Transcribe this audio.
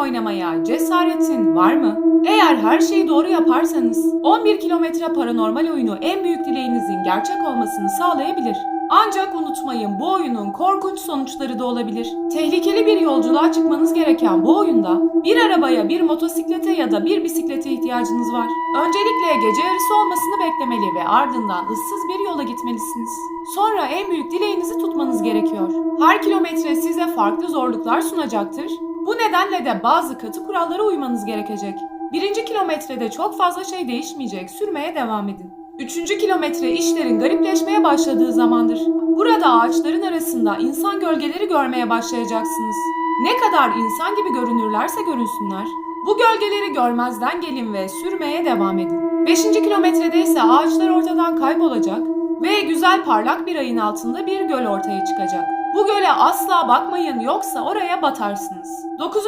oynamaya cesaretin var mı? Eğer her şeyi doğru yaparsanız 11 kilometre paranormal oyunu en büyük dileğinizin gerçek olmasını sağlayabilir. Ancak unutmayın bu oyunun korkunç sonuçları da olabilir. Tehlikeli bir yolculuğa çıkmanız gereken bu oyunda bir arabaya, bir motosiklete ya da bir bisiklete ihtiyacınız var. Öncelikle gece yarısı olmasını beklemeli ve ardından ıssız bir yola gitmelisiniz. Sonra en büyük dileğinizi tutmanız gerekiyor. Her kilometre size farklı zorluklar sunacaktır. Bu nedenle de bazı katı kurallara uymanız gerekecek. Birinci kilometrede çok fazla şey değişmeyecek, sürmeye devam edin. Üçüncü kilometre işlerin garipleşmeye başladığı zamandır. Burada ağaçların arasında insan gölgeleri görmeye başlayacaksınız. Ne kadar insan gibi görünürlerse görünsünler. Bu gölgeleri görmezden gelin ve sürmeye devam edin. Beşinci kilometrede ise ağaçlar ortadan kaybolacak ve güzel parlak bir ayın altında bir göl ortaya çıkacak. Bu göle asla bakmayın yoksa oraya batarsınız. 9.